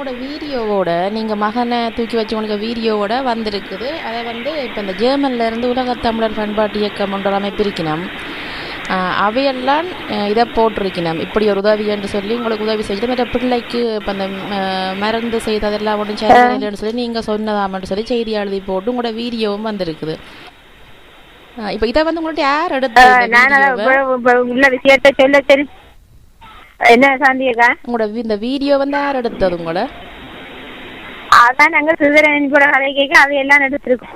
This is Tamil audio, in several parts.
உங்களோட வீடியோவோட நீங்கள் மகனை தூக்கி வச்சு உங்களுக்கு வீடியோவோட வந்திருக்குது. அதை வந்து இப்போ இந்த ஜெர்மன்ல இருந்து உலகத் தமிழர் பண்பாட்டு இயக்கம் என்ற அமைப்பு இருக்கணும் ஆஹ் அவையெல்லாம் இதை போட்டிருக்கணும் இப்படி ஒரு உதவி என்று சொல்லி உங்களுக்கு உதவி செய்து மற்ற பிள்ளைக்கு இப்போ அந்த மருந்து செய்ததெல்லாம் ஒன்றும் சேரலைன்னு சொல்லி நீங்கள் சொன்னதாமன்னு சொல்லி செய்தி எழுதி போட்டு உங்களோட வீடியோவும் வந்திருக்குது. இப்போ இதை வந்து உங்கள்ட்ட யார் எடுத்து உள்ள விஷயத்த சொல்ல சரி என்ன சாந்தியக்கா? உங்களோட இந்த வீடியோ வந்து யார் எடுத்தது உங்களோட? அதான் நாங்க சிதறன் கூட கதை கேட்க அதையெல்லாம் எடுத்திருக்கோம்.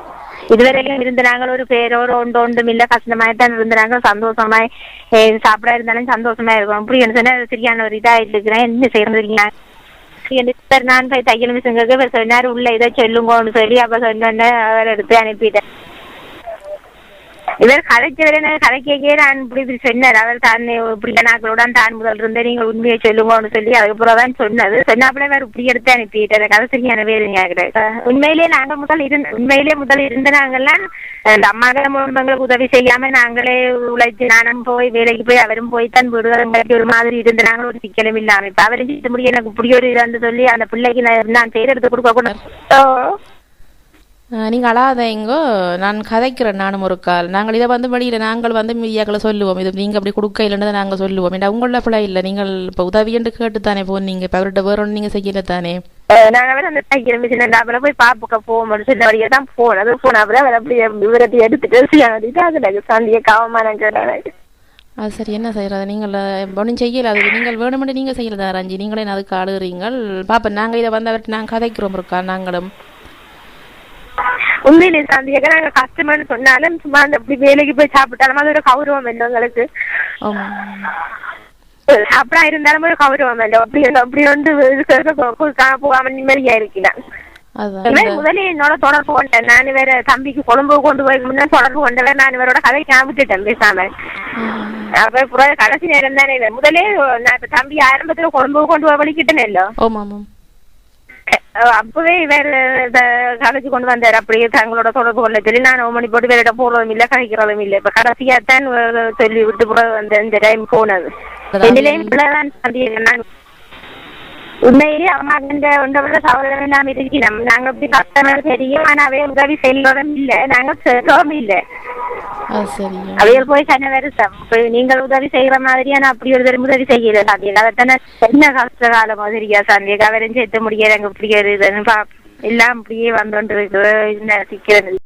இதுவரையிலும் இருந்த நாங்கள் ஒரு பேரோட ஒன்று ஒன்றும் இல்ல. கஷ்டமாய் தான் இருந்த நாங்கள் சந்தோஷமாய் சாப்பிட இருந்தாலும் சந்தோஷமா இருக்கும். அப்படி என்ன சொன்னா சரியான ஒரு இதா இருக்கிறேன் என்ன செய்யறீங்க சார் நான் போய் தையல் இவர் சொன்னார் உள்ள இதை சொல்லுங்கன்னு சொல்லி அப்ப சொன்னோன்னே அவர் எடுத்து அனுப்பிட்டேன். இவர் கதைச்சவரை நான் கதை நான் இப்படி இப்படி சொன்னார். அவர் தான் இப்படி நாக்களுடன் தான் முதல் இருந்த நீங்கள் உண்மையை சொல்லுங்கன்னு சொல்லி அதுக்கப்புறம் தான் சொன்னது சொன்னாப்புல வேற இப்படி எடுத்து அனுப்பிட்டாரு. கதை சரியான வேறு உண்மையிலேயே நாங்க முதல் இருந்த உண்மையிலேயே முதல் இருந்த நாங்கெல்லாம் அந்த அம்மாக்கள் குடும்பங்களுக்கு உதவி செய்யாம நாங்களே உழைச்சு நானும் போய் வேலைக்கு போய் அவரும் போய் தான் விடுவது ஒரு மாதிரி இருந்த நாங்களும் ஒரு சிக்கலும் இல்லாம இப்ப அவரும் முடியும் எனக்கு இப்படி ஒரு இது சொல்லி அந்த பிள்ளைக்கு நான் நான் எடுத்து கொடுக்க கூட ஓ. ஆஹ் நீங்க அழாதீங்கோ நான் கதைக்கிறேன் நானும் ஒரு கால். நாங்கள் இதை வந்து வெளியில நாங்கள் வந்து மீடியாக்களை சொல்லுவோம். இது நீங்க அப்படி கொடுக்க இல்லைன்னு நாங்கள் சொல்லுவோம். ஏன்னா உங்கள பிள்ளை இல்லை. நீங்கள் இப்போ உதவி என்று கேட்டு தானே போனீங்க இப்போ அவர்கிட்ட வேற ஒன்று நீங்க செய்யல தானே? அஹ் நாங்க வேற அந்த தைக்கிற மிஷின் போய் பாப்புக்க போவோம். சொன்ன வழியா தான் போனது போன அப்புறம் அவர் அப்படியே விவரத்தை எடுத்துட்டு சந்திய காவமான சொன்னாங்க அது சரி என்ன செய்யறது? நீங்கள் ஒன்றும் செய்யல. அது நீங்கள் வேணுமென்று நீங்கள் செய்யல ரஞ்சி? நீங்களே அதுக்கு ஆளுறீங்கள் பாப்பா நாங்கள் இதை வந்து அவர்கிட்ட நாங்கள் கதைக்கிறோம் இருக்கா நாங்களும். உண்மையிலே சந்தியாக நாங்க கஷ்டம்னு சொன்னாலும் சும்மா அந்த அப்படி வேலைக்கு போய் சாப்பிட்டாலும் அது ஒரு கௌரவம் இல்லை உங்களுக்கு ஆமா. சாப்பிடா இருந்தாலும் ஒரு கௌரவம் இல்லை. அப்படி அப்படி வந்து போகாம நிம்மதியா இருக்கிறேன் முதல்ல என்னோட தொடர்பு கொண்டேன். நான் வேற தம்பிக்கு கொழும்பு கொண்டு போய் முன்ன தொடர்பு கொண்டவன். நான் இவரோட கதை விட்டுட்டேன் பேசாம. அப்ப கடைசி நேரம் தானே முதலே நான் தம்பி ஆரம்பத்துல கொழும்பு கொண்டு போய் வலிக்கிட்டேனோ ஆமாம் ஆமாம் அப்பவே வேற கதைச்சு கொண்டு வந்தாரு. அப்படியே தங்களோட தொடர்பு கொள்ள சொல்லி நான் மணி போட்டு வேற போறதும் இல்ல கதைக்கிறதும் இல்ல. இப்ப கடைசியா தான் சொல்லி விட்டு புற வந்த இந்த டைம் போனது. என்னிலையும் சந்தேகம் நான் உண்மையிலேயே அம்மா கண்ட உண்டவர சகோதரன் எல்லாம் இருக்கிறோம் நாங்க இப்படி கஷ்டமா தெரியும் ஆனா அவைய உதவி செய்யறதும் இல்ல. நாங்க செய்யறதும் இல்ல. அது அவையல் போய் கண்ண வேற இப்ப நீங்கள் உதவி செய்யற மாதிரியான அப்படி ஒரு தரம் உதவி செய்யல சாந்தியக்கா? தானே என்ன கஷ்ட காலம் மாதிரியா சாந்தியக்கா? அவரையும் சேர்த்து முடியாது அங்க பிடிக்கிறது எல்லாம் அப்படியே வந்தோன்றது என்ன சிக்கிறது